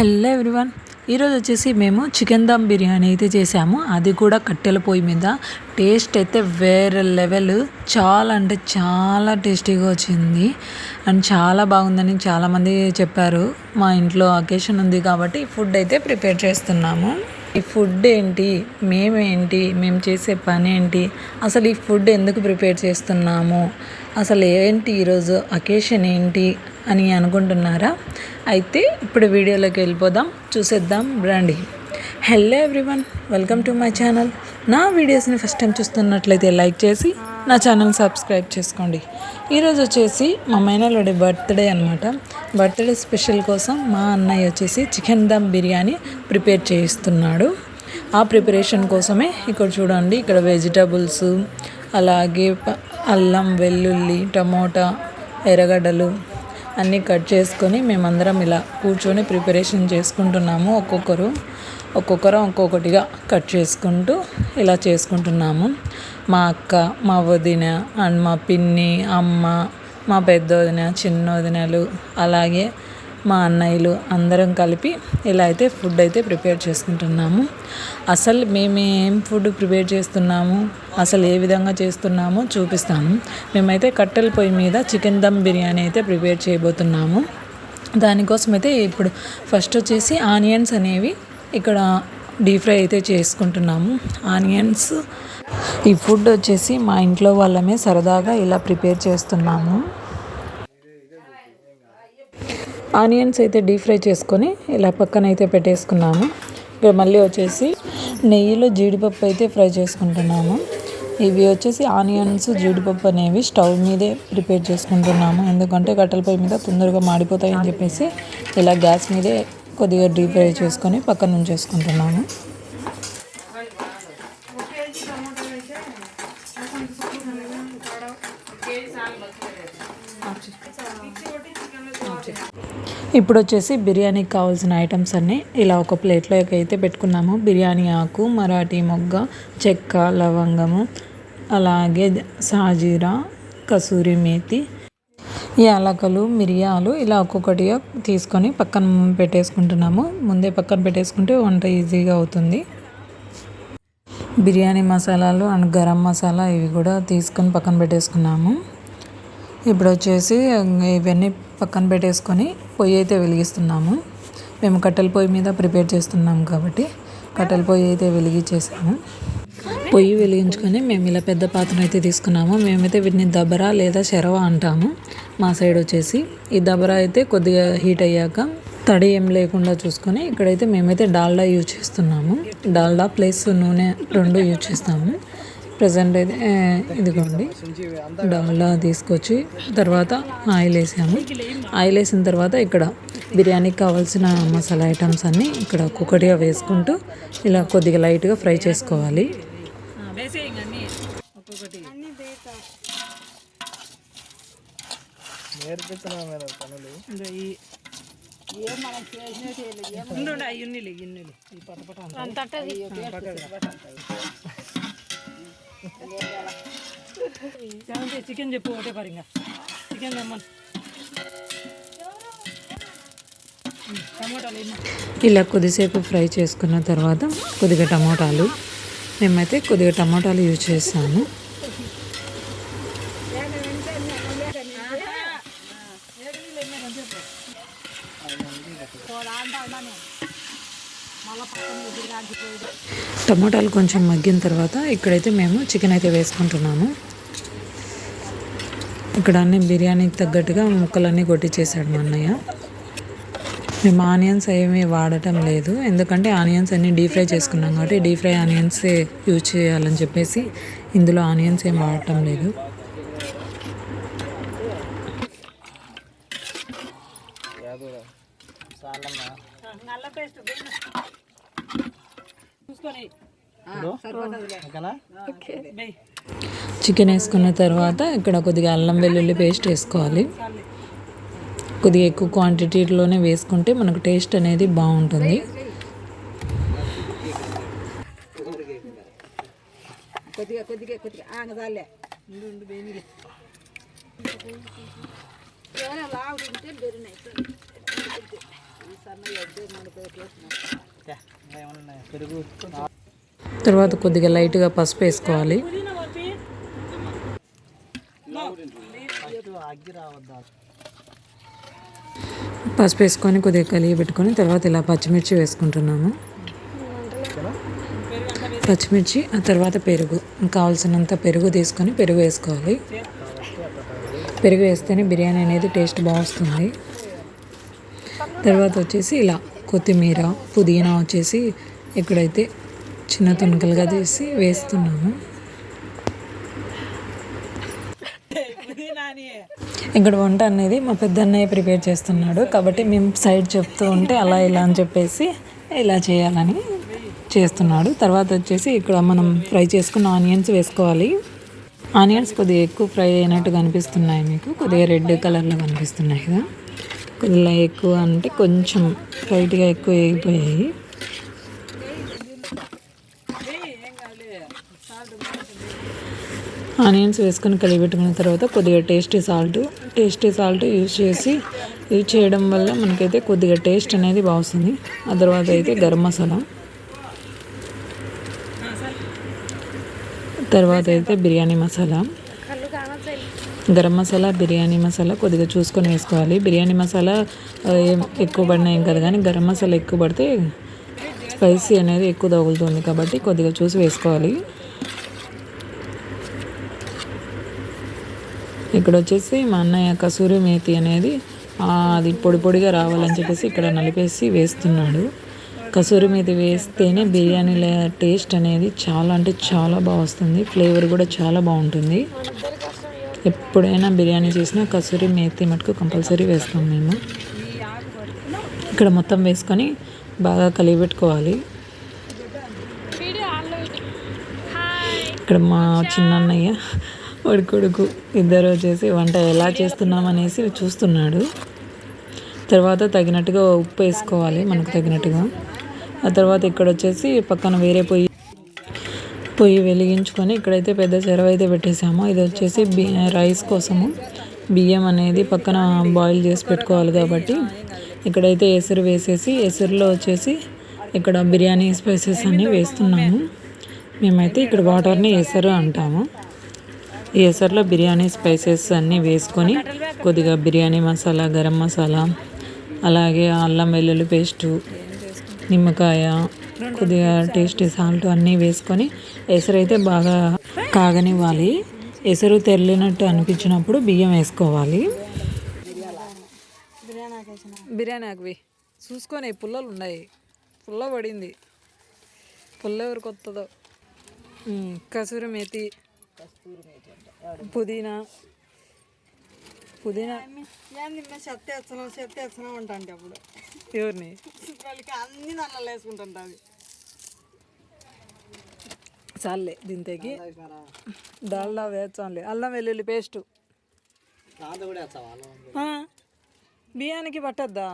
Hello everyone. ఈరోజు వచ్చేసి మేము చికెన్ దమ్ బిర్యానీ అయితే చేసాము. అది కూడా కట్టెల పొయ్యి మీద. టేస్ట్ అయితే వేరే లెవెల్. చాలా అంటే చాలా టేస్టీగా వచ్చింది. అండ్ చాలా బాగుందని చాలామంది చెప్పారు. మా ఇంట్లో అకేషన్ ఉంది కాబట్టి ఫుడ్ అయితే ప్రిపేర్ చేస్తున్నాము. ఈ ఫుడ్ ఏంటి? మేమేంటి మేము చేసే పని ఏంటి? అసలు ఈ ఫుడ్ ఎందుకు ప్రిపేర్ చేస్తున్నాము? అసలు ఏంటి ఈరోజు అకేషన్ ఏంటి? అని అనుకుంటున్నారా? అయితే ఇప్పుడు వీడియోలోకి వెళ్ళిపోదాం చూసేద్దాం రండి. Hello everyone welcome to my channel నా వీడియోస్ని ఫస్ట్ టైం చూస్తున్నట్లయితే లైక్ చేసి నా ఛానల్ సబ్స్క్రైబ్ చేసుకోండి. ఈరోజు వచ్చేసి మా మైనలోడి బర్త్డే అనమాట బర్త్డే స్పెషల్ కోసం మా అన్నయ్య వచ్చేసి చికెన్ దమ్ బిర్యానీ ప్రిపేర్ చేయిస్తున్నాడు. ఆ ప్రిపరేషన్ కోసమే ఇక్కడ చూడండి ఇక్కడ వెజిటబుల్స్ అలాగే అల్లం వెల్లుల్లి టమోటా ఎర్రగడ్డలు అన్నీ కట్ చేసుకొని మేమందరం ఇలా కూర్చొని ప్రిపరేషన్ చేసుకుంటున్నాము ఒక్కొక్కరు. ఒక్కొక్కరు ఒక్కొక్కటిగా కట్ చేసుకుంటూ ఇలా చేసుకుంటున్నాము. మా అక్క మా వదిన అండ్ మా పిన్ని అమ్మ మా పెద్ద వదిన చిన్న వదినలు అలాగే మా అన్నయ్యలు అందరం కలిపి ఇలా అయితే ఫుడ్ అయితే ప్రిపేర్ చేసుకుంటున్నాము. అసలు మేము ఏం ఫుడ్ ప్రిపేర్ చేస్తున్నాము? అసలు ఏ విధంగా చేస్తున్నామో చూపిస్తాము. మేమైతే కట్టెల పొయ్యి మీద చికెన్ దమ్ బిర్యానీ అయితే ప్రిపేర్ చేయబోతున్నాము. దానికోసం అయితే ఇప్పుడు ఫస్ట్ వచ్చేసి ఆనియన్స్ అనేవి ఇక్కడ డీప్ ఫ్రై అయితే చేసుకుంటున్నాము. ఆనియన్స్ ఈ ఫుడ్ వచ్చేసి మా ఇంట్లో వాళ్ళమే సరదాగా ఇలా ప్రిపేర్ చేస్తున్నాము. ఆనియన్స్ అయితే డీప్ ఫ్రై చేసుకొని ఇలా పక్కన అయితే పెట్టేసుకున్నాము. ఇక్కడ మళ్ళీ వచ్చేసి నెయ్యిలో జీడిపప్పు అయితే ఫ్రై చేసుకుంటున్నాము. ఇవి వచ్చేసి ఆనియన్స్ జీడిపప్పు అనేవి స్టవ్ మీదే ప్రిపేర్ చేసుకుంటున్నాము. ఎందుకంటే కట్టెల పొయ్యి మీద తొందరగా మాడిపోతాయని చెప్పేసి ఇలా గ్యాస్ మీదే కొద్దిగా డీప్ ఫ్రై చేసుకొని పక్కన ఉంచేసుకుంటున్నాము. ఇప్పుడు వచ్చేసి బిర్యానీకి కావాల్సిన ఐటమ్స్ అన్నీ ఇలా ఒక ప్లేట్లో అయితే పెట్టుకున్నాము. బిర్యానీ ఆకు మరాఠీ మొగ్గ చెక్క లవంగము అలాగే సాజీరా కసూరి మేతి యాలకలు మిరియాలు ఇలా ఒక్కొక్కటిగా తీసుకొని పక్కన పెట్టేసుకుంటున్నాము. ముందే పక్కన పెట్టేసుకుంటే వంట ఈజీగా అవుతుంది. బిర్యానీ మసాలాలు అండ్ గరం మసాలా ఇవి కూడా తీసుకొని పక్కన పెట్టేసుకున్నాము. ఇప్పుడు వచ్చేసి ఇవన్నీ పక్కన పెట్టేసుకొని పొయ్యి అయితే వెలిగిస్తున్నాము. మేము కట్టెల పొయ్యి మీద ప్రిపేర్ చేస్తున్నాం కాబట్టి కట్టెల పొయ్యి అయితే వెలిగించేసాము పొయ్యి వెలిగించుకొని మేము ఇలా పెద్ద పాత్ర అయితే తీసుకున్నాము. మేమైతే వీటిని దబరా లేదా శరవ అంటాము. మా సైడ్ వచ్చేసి ఈ దబరా అయితే కొద్దిగా హీట్ అయ్యాక తడి ఏం లేకుండా చూసుకొని ఇక్కడైతే మేమైతే డాల్డా యూజ్ చేస్తున్నాము. డాల్డా ప్లస్ నూనె రెండు యూజ్ చేస్తాము. ప్రజెంట్ అయితే ఇదిగోండి డాల్డా తీసుకొచ్చి తర్వాత ఆయిల్ వేసాము ఆయిల్ వేసిన తర్వాత ఇక్కడ బిర్యానీకి కావాల్సిన మసాలా ఐటమ్స్ అన్నీ ఇక్కడ ఒక్కొక్కటిగా వేసుకుంటూ ఇలా కొద్దిగా లైట్గా ఫ్రై చేసుకోవాలి చికెన్ చెప్పు ఒకటే పరింగా చికెన్ తెమ్మని. ఇలా కొద్దిసేపు ఫ్రై చేసుకున్న తర్వాత కొద్దిగా టమోటాలు. మేమైతే కొద్దిగా టమోటాలు యూజ్ చేస్తాము టమోటాలు కొంచెం మగ్గిన తర్వాత ఇక్కడైతే మేము చికెన్ అయితే వేసుకుంటున్నాము. ఇక్కడ అన్ని బిర్యానీకి తగ్గట్టుగా ముక్కలన్నీ కొట్టించేసాడు మా అన్నయ్య. మేము ఆనియన్స్ ఏమీ వాడటం లేదు. ఎందుకంటే ఆనియన్స్ అన్ని డీప్ ఫ్రై చేసుకున్నాం కాబట్టి డీప్ ఫ్రై ఆనియన్స్ యూజ్ చేయాలని చెప్పేసి ఇందులో ఆనియన్స్ ఏం వాడటం లేదు. చికెన్ వేసుకున్న తర్వాత ఇక్కడ కొద్దిగా అల్లం వెల్లుల్లి పేస్ట్ వేసుకోవాలి. కొద్దిగా ఎక్కువ క్వాంటిటీలోనే వేసుకుంటే మనకు టేస్ట్ అనేది బాగుంటుంది. కొద్దిగా కొద్దిగా కొద్దిగా. ఆగదాలే లావుడు ఉంటే బెరినాయి పెరుగు తర్వాత కొద్దిగా లైట్గా పసుపు వేసుకోవాలి. పసుపు వేసుకొని కొద్దిగా కలిగి పెట్టుకొని తర్వాత ఇలా పచ్చిమిర్చి వేసుకుంటున్నాము. పచ్చిమిర్చి ఆ తర్వాత పెరుగు. కావాల్సినంత పెరుగు తీసుకొని పెరుగు వేసుకోవాలి. పెరుగు వేస్తేనే బిర్యానీ అనేది టేస్ట్ బాగా వస్తుంది. తర్వాత వచ్చేసి ఇలా కొత్తిమీర పుదీనా వచ్చేసి ఇక్కడైతే చిన్న తుణుకలుగా తీసి వేస్తున్నాము. ఇక్కడ వంట అనేది మా పెద్దన్నయ్య ప్రిపేర్ చేస్తున్నాడు. కాబట్టి మేము సైడ్ చెప్తూ ఉంటే అలా ఇలా అని చెప్పేసి ఇలా చేయాలని చేస్తున్నాడు. తర్వాత వచ్చేసి ఇక్కడ మనం ఫ్రై చేసుకున్న ఆనియన్స్ వేసుకోవాలి. ఆనియన్స్ కొద్దిగా ఎక్కువ ఫ్రై అయినట్టు కనిపిస్తున్నాయి మీకు. కొద్దిగా రెడ్ కలర్లో కనిపిస్తున్నాయి కదా. కొద్దిగా ఎక్కువ అంటే కొంచెం లైట్గా ఎక్కువ వేగిపోయాయి ఆనియన్స్ వేసుకొని కలిపెట్టుకున్న తర్వాత కొద్దిగా tasty salt tasty salt use చేసి యూజ్ చేయడం వల్ల మనకైతే కొద్దిగా టేస్ట్ అనేది బాగుంది ఆ తర్వాత అయితే గరం మసాలా. తర్వాత అయితే బిర్యానీ మసాలా. గరం మసాలా బిర్యానీ మసాలా కొద్దిగా చూసుకొని వేసుకోవాలి. బిర్యానీ మసాలా ఏం ఎక్కువ పడినా ఏం కదా కానీ గరం మసాలా ఎక్కువ పడితే స్పైసీ అనేది ఎక్కువ తగులుతుంది కాబట్టి కొద్దిగా చూసి వేసుకోవాలి. ఇక్కడ వచ్చేసి మా అన్నయ్య కసూరి మేతి అనేది అది పొడి పొడిగా రావాలని చెప్పేసి ఇక్కడ నలిపేసి వేస్తున్నాడు. కసూరి మేతి వేస్తేనే బిర్యానీల టేస్ట్ అనేది చాలా అంటే చాలా బాగా వస్తుంది. ఫ్లేవర్ కూడా చాలా బాగుంటుంది. ఎప్పుడైనా బిర్యానీ చేసినా కసూరి మేతి మటుకు కంపల్సరీ వేస్తాం మేము. ఇక్కడ మొత్తం వేసుకొని బాగా కలిపెట్టుకోవాలి. ఇక్కడ మా చిన్నన్నయ్య వాడి కొడుకు ఇద్దరు వచ్చేసి వంట ఎలా చేస్తున్నాం అనేసి చూస్తున్నాడు. తర్వాత తగినట్టుగా ఉప్పు వేసుకోవాలి మనకు తగినట్టుగా. ఆ తర్వాత ఇక్కడ వచ్చేసి పక్కన వేరే పొయ్యి పొయ్యి వెలిగించుకొని ఇక్కడైతే పెద్ద చెరవ అయితే పెట్టేసాము ఇది వచ్చేసి బి రైస్ కోసము. బియ్యం అనేది పక్కన బాయిల్ చేసి పెట్టుకోవాలి కాబట్టి ఇక్కడైతే ఎసురు వేసేసి ఎసురులో వచ్చేసి ఇక్కడ బిర్యానీ స్పైసెస్ అన్నీ వేస్తున్నాము. మేమైతే ఇక్కడ వాటర్ని ఎసరు అంటాము. ఈ ఎసరులో బిర్యానీ స్పైసెస్ అన్నీ వేసుకొని కొద్దిగా బిర్యానీ మసాలా గరం మసాలా అలాగే అల్లం వెల్లుల్లి పేస్టు నిమ్మకాయ కొద్దిగా టేస్టీ సాల్ట్ అన్నీ వేసుకొని ఎసరు అయితే బాగా కాగనివ్వాలి. ఎసరు తెరలినట్టు అనిపించినప్పుడు బియ్యం వేసుకోవాలి. బిర్యానీ ఆకువి చూసుకొని పుల్లలు ఉన్నాయి. పుల్ల పడింది. పుల్ల ఎవరు కొత్తదో ఉమ్, కసూరి మేతి. పుదీనా. పుదీనా. మేము చెత్త ఎత్తనం చెత్త ఎత్తనం ఉంటాంటే అప్పుడు. ఎవరిని? వాళ్ళకి అన్ని నల్ల వేసుకుంటుంటుంది చాలే దీంతకి. డాల్డా వేచాలి అల్లం వెల్లుల్లి పేస్ట్? బియ్యానికి పట్టద్దా?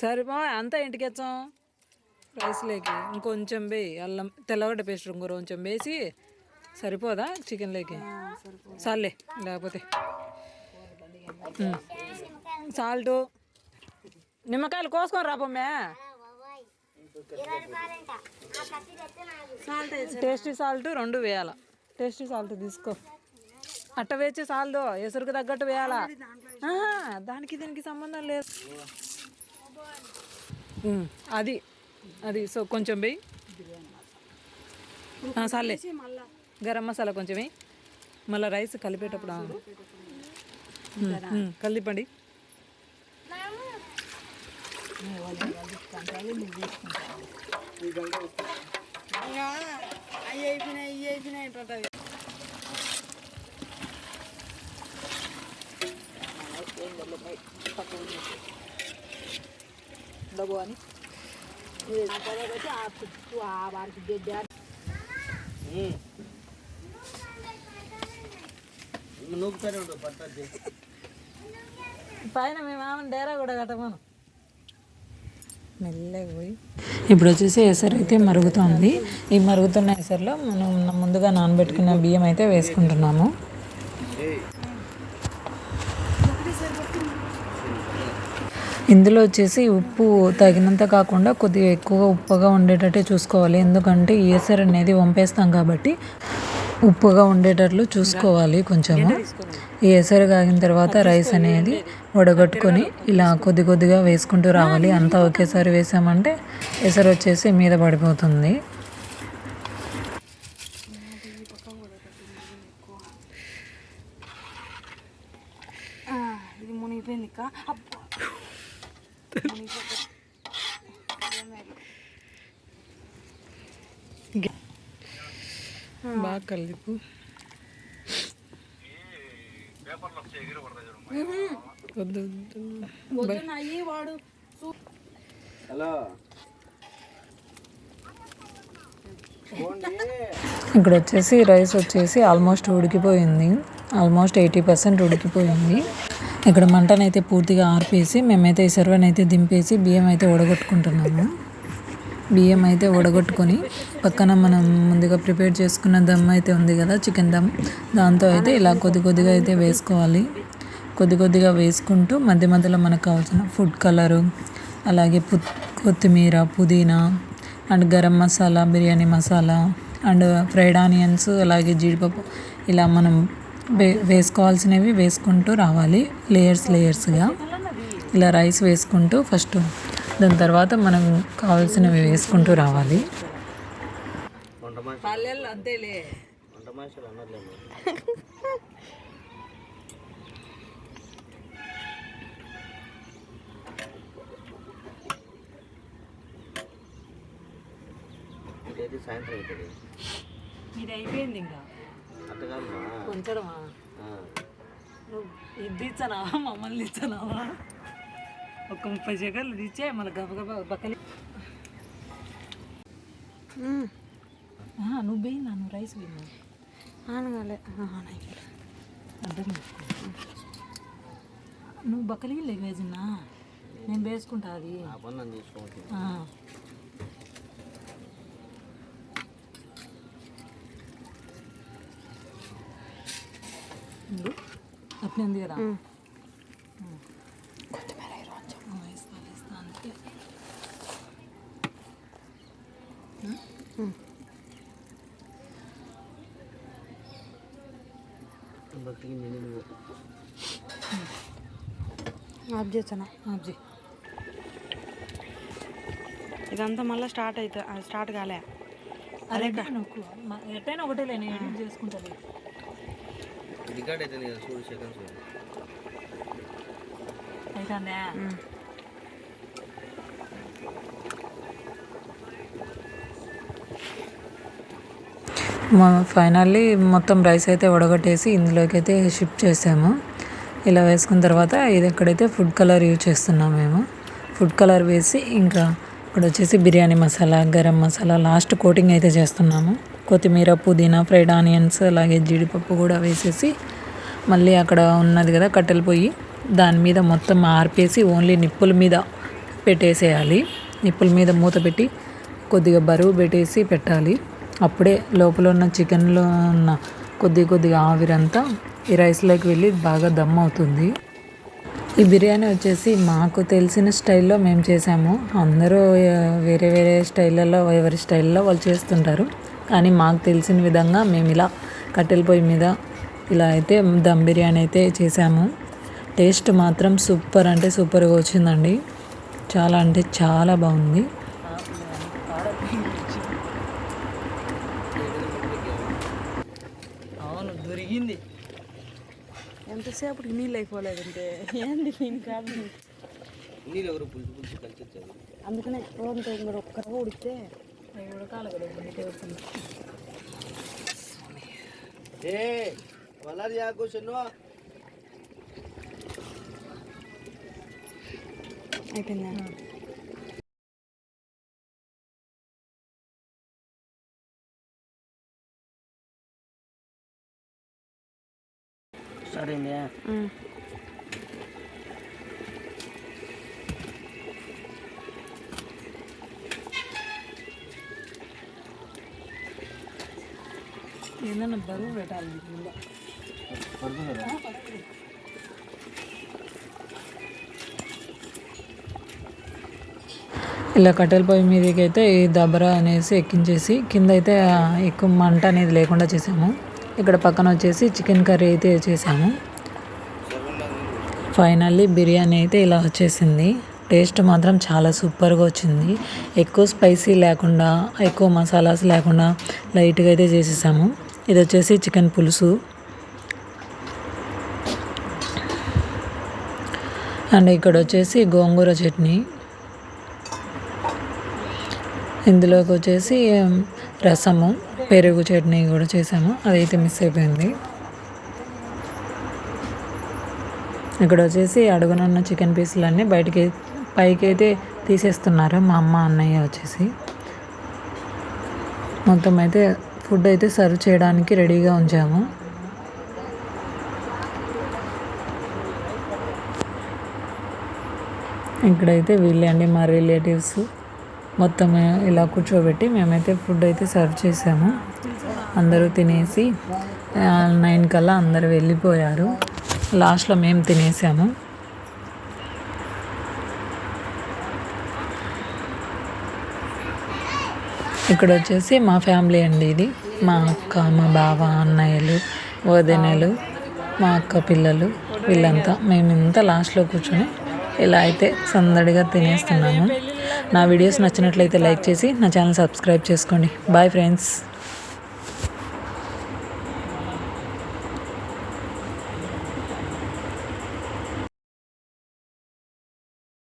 సరిపో అంతా ఇంటికి వచ్చాం. రైస్లోకి ఇంకొంచెం వేయి అల్లం తెల్లగడ్డ పేస్ట్ ఇంకో కొంచెం వేసి సరిపోదా చికెన్లోకి చాలే లేకపోతే. సాల్ట్ నిమ్మకాయలు కోసుకొని రాపమ్మే టేస్టీ సాల్ట్ రెండు వేయాల. టేస్టీ సాల్ట్ తీసుకో. అట్ట వేచి సాల్ట్ ఎసురుకు తగ్గట్టు వేయాలా? దానికి దీనికి సంబంధం లేదు. అది. అది సో కొంచెం వెయ్యి చాలే గరం మసాలా కొంచెం వెయ్యి మళ్ళీ రైస్ కలిపేటప్పుడు కలిపండి అవి అయిపోయినాయి ఇవి అయిపోయినాయి అంటుంటుంది డబ్బు అని పైన మీ మామని డేరా కూడా కట్టమను. మెల్లగా పోయి. ఇప్పుడు వచ్చేసి ఎసరు అయితే మరుగుతుంది. ఈ మరుగుతున్న ఎసరులో మనం ముందుగా నానబెట్టుకున్న బియ్యం అయితే వేసుకుంటున్నాము. ఇందులో వచ్చేసి ఉప్పు తగినంత కాకుండా కొద్దిగా ఎక్కువగా ఉప్పుగా ఉండేటట్టే చూసుకోవాలి. ఎందుకంటే ఈ అనేది వంపేస్తాం కాబట్టి ఉప్పుగా ఉండేటట్లు చూసుకోవాలి కొంచెము. ఈ కాగిన తర్వాత రైస్ అనేది వడగట్టుకొని ఇలా కొద్ది కొద్దిగా వేసుకుంటూ రావాలి. అంతా ఒకేసారి వేసామంటే ఎసరు వచ్చేసి మీద పడిపోతుంది. ఇది మునిగిపోయింది బాగా కలిపు. వద్దు వద్దు. నాయి వాడు. హలో. ఇక్కడ వచ్చేసి రైస్ వచ్చేసి ఆల్మోస్ట్ ఉడికిపోయింది. ఆల్మోస్ట్ ఎయిటీ పర్సెంట్ ఉడికిపోయింది. ఇక్కడ మంటనైతే పూర్తిగా ఆర్పేసి మేమైతే ఈ సర్వని అయితే దింపేసి బియ్యం అయితే ఉడగొట్టుకుంటున్నాము బియ్యం అయితే ఉడగొట్టుకొని పక్కన మనం ముందుగా ప్రిపేర్ చేసుకున్న దమ్ అయితే ఉంది కదా చికెన్ దమ్. దాంతో అయితే ఇలా కొద్ది కొద్దిగా అయితే వేసుకోవాలి. కొద్ది కొద్దిగా వేసుకుంటూ మధ్య మధ్యలో మనకు కావాల్సిన ఫుడ్ కలరు అలాగే పు కొత్తిమీర పుదీనా and garam masala biryani masala and fried onions అలాగే జీడిపప్పు ఇలా మనం వే వేసుకోవాల్సినవి వేసుకుంటూ రావాలి. లేయర్స్ లేయర్స్గా ఇలా రైస్ వేసుకుంటూ ఫస్ట్ దాని తర్వాత మనం కావాల్సినవి వేసుకుంటూ రావాలి. ఇది అయిపోయింది. ఇంకా. నువ్వు ఇది ఇచ్చానా? మమ్మల్ని ఇచ్చానావా ఒక ముప్పై సెకండ్లు ఇచ్చే మళ్ళీ గబగబా బక్కలి నువ్వు పోయిందా నువ్వు రైస్ పోయిందా ఆనగాలే. అర్థం. నువ్వు బక్కలి వేసినా? నేను వేసుకుంటా అది ఆ పని నన్ను తీసుకోవచ్చు ఆ. ఇదిగో, అట్లే ఉంది కదా ఆ, వేస్తా, వేస్తా అంతే. ఆఫ్ చేసాను ఆఫ్. ఇదంతా మళ్ళీ స్టార్ట్ అయితే స్టార్ట్ కాలే అదే ఎట్టైనా ఒకటే నేను ఎడిట్ చేసుకుంటాను రికార్డ్ అయితే నేను చూడు సెకండ్స్ ఫైనల్లీ మొత్తం రైస్ అయితే ఉడగట్టేసి ఇందులోకి అయితే షిఫ్ట్ చేసాము. ఇలా వేసుకున్న తర్వాత ఇది ఎక్కడైతే ఫుడ్ కలర్ యూజ్ చేస్తున్నాం మేము ఫుడ్ కలర్ వేసి ఇంకా ఇక్కడ వచ్చేసి బిర్యానీ మసాలా గరం మసాలా లాస్ట్ కోటింగ్ అయితే చేస్తున్నాము. కొత్తిమీర పుదీనా ఫ్రైడ్ ఆనియన్స్ అలాగే జీడిపప్పు కూడా వేసేసి మళ్ళీ అక్కడ ఉన్నది కదా కట్టెల పొయ్యి దాని మీద మొత్తం ఆర్పేసి ఓన్లీ నిప్పుల మీద పెట్టేసేయాలి. నిప్పుల మీద మూత పెట్టి కొద్దిగా బరువు పెట్టేసి పెట్టాలి. అప్పుడే లోపల ఉన్న చికెన్లో ఉన్న కొద్ది కొద్దిగా ఆవిరంతా ఈ రైస్లోకి వెళ్ళి బాగా దమ్ అవుతుంది. ఈ బిర్యానీ వచ్చేసి మాకు తెలిసిన స్టైల్లో మేము చేసాము. అందరూ వేరే వేరే స్టైళ్ళలో ఎవరి స్టైల్లో వాళ్ళు చేస్తుంటారు. కానీ మాకు తెలిసిన విధంగా మేము ఇలా కట్టెల పొయ్యి మీద ఇలా అయితే దమ్ బిర్యానీ అయితే చేసాము. టేస్ట్ మాత్రం సూపర్ అంటే సూపర్గా వచ్చిందండి. చాలా అంటే చాలా బాగుంది. అవును దొరికింది. ఎంతసేపటికి నీళ్ళు అయిపోలేదంటే? ఏంది నేను కాదు? నీళ్ళు ఎవరు పులుసు పులుసు కలిసి వచ్చారు? అందుకనే రోజంతా ఇంకా ఒక్కరవ ఉడికితే ఏ వల్లారి యాకు చెన్ను అయిపోయిందా సరేనే ఏదైనా బరువు పెట్టాలి ఇలా కట్టెల పొయ్యి మీదకి అయితే ఈ దబరా అనేసి ఎక్కించేసి కింద అయితే ఎక్కువ మంట అనేది లేకుండా చేసాము. ఇక్కడ పక్కన వచ్చేసి చికెన్ కర్రీ అయితే చేసాము. ఫైనల్లీ బిర్యానీ అయితే ఇలా వచ్చేసింది. టేస్ట్ మాత్రం చాలా సూపర్గా వచ్చింది. ఎక్కువ స్పైసీ లేకుండా ఎక్కువ మసాలాస్ లేకుండా లైట్గా అయితే చేసేసాము. ఇది వచ్చేసి చికెన్ పులుసు. అండ్ ఇక్కడ వచ్చేసి గోంగూర చట్నీ. ఇందులోకి వచ్చేసి రసము పెరుగు చట్నీ కూడా చేసాము. అదైతే మిస్ అయిపోయింది. ఇక్కడ వచ్చేసి అడుగునున్న చికెన్ పీసులన్నీ బయటికి పైకి అయితే తీసేస్తున్నారు మా అమ్మ అన్నయ్య వచ్చేసి. మొత్తం అయితే ఫుడ్ అయితే సర్వ్ చేయడానికి రెడీగా ఉంచాము. ఇక్కడైతే వీళ్ళే అండి మా రిలేటివ్స్. మొత్తం ఇలా కూర్చోబెట్టి మేమైతే ఫుడ్ అయితే సర్వ్ చేసాము. అందరూ తినేసి నైన్ కల్లా అందరూ వెళ్ళిపోయారు. లాస్ట్లో మేము తినేసాము. ఇక్కడ వచ్చేసి మా ఫ్యామిలీ అండి ఇది. మా అక్క మా బావ అన్నయ్యలు వదినలు మా అక్క పిల్లలు వీళ్ళంతా. మేమింతా లాస్ట్లో కూర్చొని ఇలా అయితే సందడిగా తినేస్తున్నాము. నా వీడియోస్ నచ్చినట్లయితే లైక్ చేసి నా ఛానల్ సబ్స్క్రైబ్ చేసుకోండి. Bye friends.